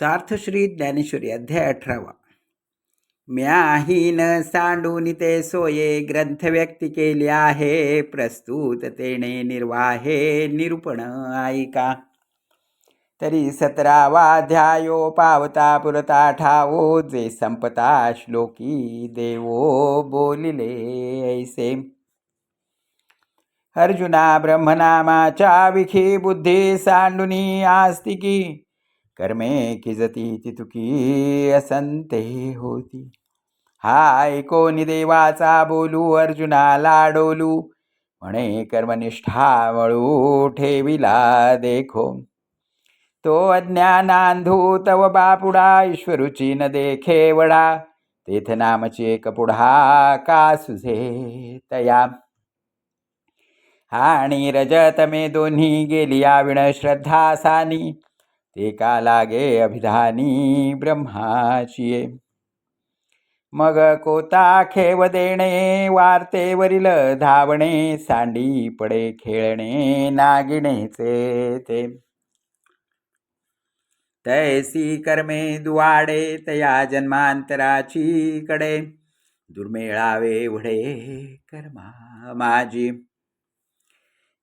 सार्थश्री ज्ञानेश्वरी अध्याय अठरावा. म्याहीन सांडून ते सोये ग्रंथ व्यक्ती केले आहे प्रस्तुत तेने निर्वाहे निरूपण ऐका. तरी सतरावा ध्यायो पावता पुरता ठावो जे संपता श्लोकी देवो बोलिले ऐसे. अर्जुना ब्रह्मनामाच्या विखी बुद्धी सांडुनी आस्तिकी कर्मे किजती तितुकी असंते होती. हा ऐकोनी देवाचा बोलू अर्जुना लाडोलू? म्हणे कर्मनिष्ठा वळू ठेविला देखो. तो अज्ञानांधू तव बापुडा ईश्वरुची न देखे वडा. तेथ नामची एक पुढा का सुझे तया? आणि रजत मे दोन्ही गेली आविण श्रद्धा सानी ते का लागे अभिधानी ब्रह्माशिये. मग कोता खेव देणे वार्तेवरील धावणे सांडी पडे खेळणे नागिणेचे ते. तैसी कर्मे दुवाडे तया जन्मांतराची कडे. दुर्मिळावे वडे कर्मा माझी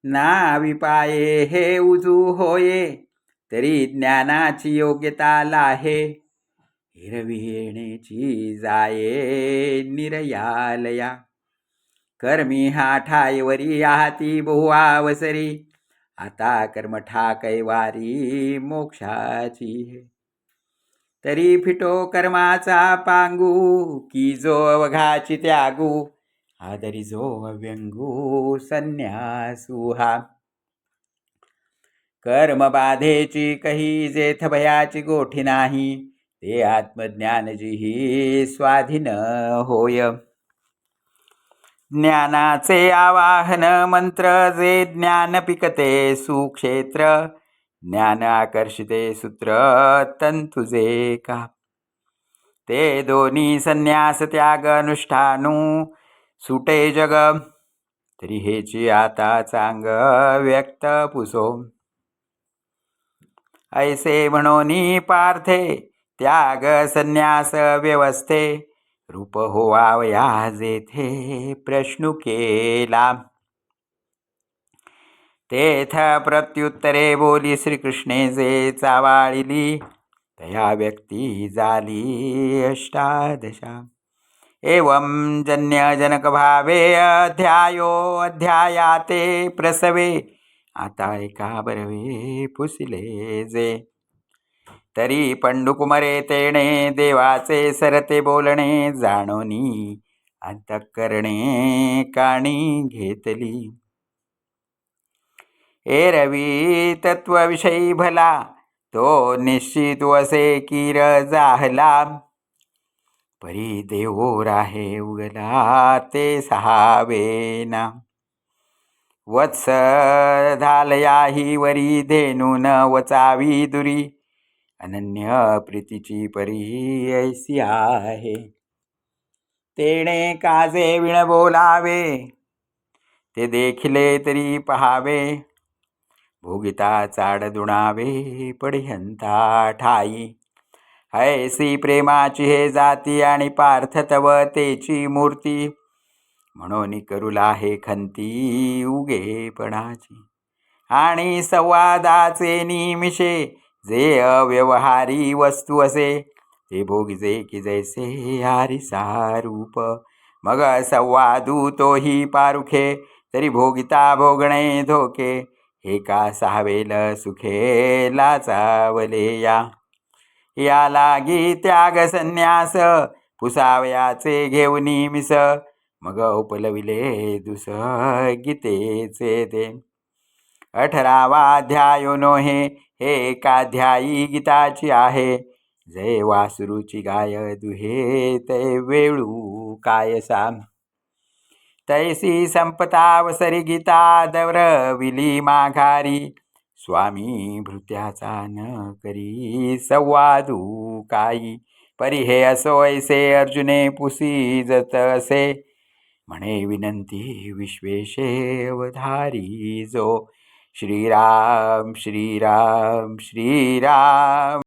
ना विपाये हे उजू होये तरी ज्ञानाची योग्यता लाहे. हिरवी येण्याची जाये निरयालया. कर्मी हा ठायवरी आहाती बहुआवसरी आता कर्म ठाकैवारी मोक्षाची तरी फिटो कर्माचा पांगू की जो अवघाची त्यागू. आदरी जो अव्यंगू संन्यासू हा. कर्मबाधेची कही जेथ भयाची गोठी नाही ते आत्मज्ञान ही स्वाधीन होय. ज्ञानाचे आवाहन मंत्र जे ज्ञान पिकते सुक्षेत्र ज्ञान आकर्षिते सूत्र तंतुजे का. ते दोन्ही संन्यास त्याग अनुष्ठानू सुटे जग तरी हेची आता चांग व्यक्त पुसो. ऐसे म्हणोनी पार्थे त्याग संन्यास व्यवस्थे. रूप होवावया जेथे प्रश्न केला. तेथ प्रत्युत्तरे बोली श्रीकृष्णे जे चावाळिली. तया व्यक्ती झाली अष्टादशा. एवं जन्यजनकभावे अध्यायो अध्यायाते प्रसवे. आता एका बरवे पुसले जे. तरी पंडुकुमरे तेणे देवाचे सरते बोलणे जाणोनी अंतकरणे काणी घेतली. ए रवी तत्वविषयी भला तो निश्चित वसे किर जाहला. परी देवो आहे उगला ते सहावेना. वत्स धालया ही वरी धेनून वचावी दुरी. अनन्य प्रीतीची परी ऐसी आहे. तेणे काजे विण बोलावे ते देखिले तरी पहावे. भोगिता चाड दुणावे पडहंता ठाई. ऐसी प्रेमाची हे जाती आणि पार्थतव तेची मूर्ती. म्हणून करुला हे खंती उगेपणाची आणि संवादाचे निमिषे जे अव्यवहारी वस्तू असे ते भोगिजे की जैसे हारी सारूप मग संवादू तोही पारुखे तरी भोगिता भोगणे धोके. हे का सावेल सुखे लाचावले या या लागी त्याग संन्यास पुसावयाचे घेऊन मिस मग उपलविले दुस गीतेचे ते. अठरावा अध्यायो नो हे एकाध्यायी गीताची आहे. जय वासरूची गाय दुहे ते वेळू काय साम. तैसी संपतावसरी गीता दवर विली माघारी. स्वामी भृत्याचा न करी संवादू काही. परी हे असो ऐसे अर्जुने पुसी जत असे. म्हणे विनंती विश्वेशे अवधारी जो श्रीराम श्रीराम श्रीराम.